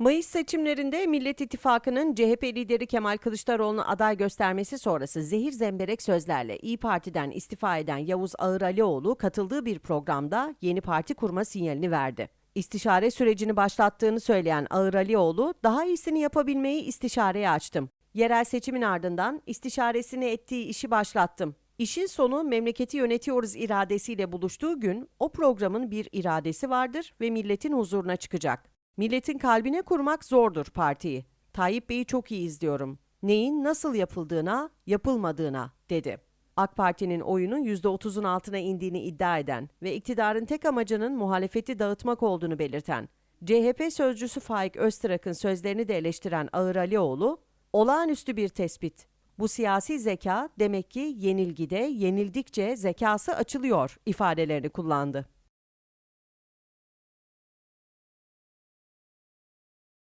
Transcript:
Mayıs seçimlerinde Millet İttifakı'nın CHP lideri Kemal Kılıçdaroğlu'nu aday göstermesi sonrası zehir zemberek sözlerle İyi Parti'den istifa eden Yavuz Ağıralioğlu katıldığı bir programda yeni parti kurma sinyalini verdi. İstişare sürecini başlattığını söyleyen Ağıralioğlu, daha iyisini yapabilmeyi istişareye açtım. Yerel seçimin ardından istişaresini ettiği işi başlattım. İşin sonu memleketi yönetiyoruz iradesiyle buluştuğu gün o programın bir iradesi vardır ve milletin huzuruna çıkacak. Milletin kalbine kurmak zordur partiyi. Tayyip Bey'i çok iyi izliyorum. Neyin nasıl yapıldığına, yapılmadığına dedi. AK Parti'nin oyunun %30'un altına indiğini iddia eden ve iktidarın tek amacının muhalefeti dağıtmak olduğunu belirten CHP sözcüsü Faik Öztrak'ın sözlerini de eleştiren Ağır Alioğlu, olağanüstü bir tespit. Bu siyasi zeka demek ki yenilgide, yenildikçe zekası açılıyor ifadelerini kullandı.